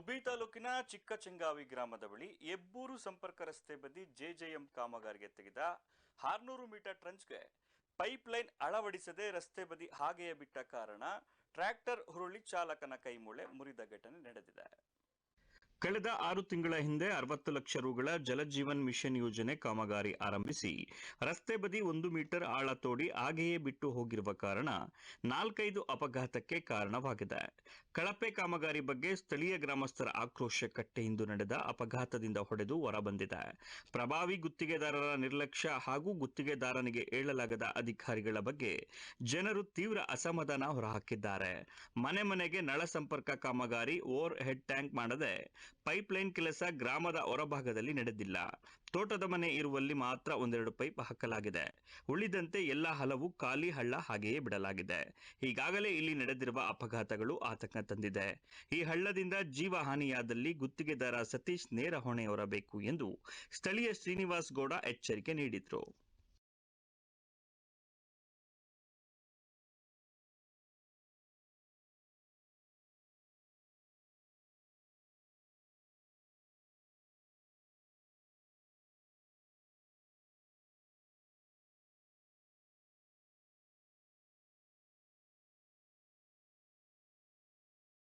ಗುಬ್ಬಿ ತಾಲೂಕಿನ ಚಿಕ್ಕ ಚೆಂಗಾವಿ ಗ್ರಾಮದ ಬಳಿ ಎಬ್ಬೂರು ಸಂಪರ್ಕ ರಸ್ತೆ ಬದಿ ಜೆಜೆಎಂ ಕಾಮಗಾರಿಗೆ ತೆಗೆದ ಆರ್ನೂರು ಮೀಟರ್ ಟ್ರಂಚ್ಗೆ ಪೈಪ್ ಲೈನ್ ಅಳವಡಿಸದೆ ರಸ್ತೆ ಬದಿ ಹಾಗೆಯೇ ಬಿಟ್ಟ ಕಾರಣ ಟ್ರ್ಯಾಕ್ಟರ್ ಹುರುಳಿ ಚಾಲಕನ ಕೈಮೂಳೆ ಮುರಿದ ಘಟನೆ ನಡೆದಿದೆ. ಕಳೆದ ಆರು ತಿಂಗಳ ಹಿಂದೆ ಅರವತ್ತು ಲಕ್ಷ ರುಗಳ ಜಲಜೀವನ್ ಮಿಷನ್ ಯೋಜನೆ ಕಾಮಗಾರಿ ಆರಂಭಿಸಿ ರಸ್ತೆ ಬದಿ ಒಂದು ಮೀಟರ್ ಆಳ ತೋಡಿ ಹಾಗೆಯೇ ಬಿಟ್ಟು ಹೋಗಿರುವ ಕಾರಣ ನಾಲ್ಕೈದು ಅಪಘಾತಕ್ಕೆ ಕಾರಣವಾಗಿದೆ. ಕಳಪೆ ಕಾಮಗಾರಿ ಬಗ್ಗೆ ಸ್ಥಳೀಯ ಗ್ರಾಮಸ್ಥರ ಆಕ್ರೋಶ ಕಟ್ಟೆಯಿಂದ ನಡೆದ ಅಪಘಾತದಿಂದ ಹೊಡೆದು ಹೊರಬಂದಿದೆ. ಪ್ರಭಾವಿ ಗುತ್ತಿಗೆದಾರರ ನಿರ್ಲಕ್ಷ್ಯ ಹಾಗೂ ಗುತ್ತಿಗೆದಾರನಿಗೆ ಏಳಲಾಗದ ಅಧಿಕಾರಿಗಳ ಬಗ್ಗೆ ಜನರು ತೀವ್ರ ಅಸಮಾಧಾನ ಹೊರಹಾಕಿದ್ದಾರೆ. ಮನೆ ಮನೆಗೆ ನಳ ಸಂಪರ್ಕ ಕಾಮಗಾರಿ ಓವರ್ ಹೆಡ್ ಟ್ಯಾಂಕ್ ಮಾಡದೆ ಪೈಪ್ಲೈನ್ ಕೆಲಸ ಗ್ರಾಮದ ಹೊರಭಾಗದಲ್ಲಿ ನಡೆದಿಲ್ಲ. ತೋಟದ ಮನೆ ಇರುವಲ್ಲಿ ಮಾತ್ರ ಒಂದೆರಡು ಪೈಪ್ ಹಾಕಲಾಗಿದೆ. ಉಳಿದಂತೆ ಎಲ್ಲ ಹಲವು ಖಾಲಿ ಹಳ್ಳ ಹಾಗೆಯೇ ಬಿಡಲಾಗಿದೆ. ಈಗಾಗಲೇ ಇಲ್ಲಿ ನಡೆದಿರುವ ಅಪಘಾತಗಳು ಆತಂಕ ತಂದಿದೆ. ಈ ಹಳ್ಳದಿಂದ ಜೀವ ಹಾನಿಯಾದಲ್ಲಿ ಗುತ್ತಿಗೆದಾರ ಸತೀಶ್ ನೇರ ಹೊಣೆ ಹೊರಬೇಕು ಎಂದು ಸ್ಥಳೀಯ ಶ್ರೀನಿವಾಸ್ ಗೌಡ ಎಚ್ಚರಿಕೆ ನೀಡಿದ್ರು.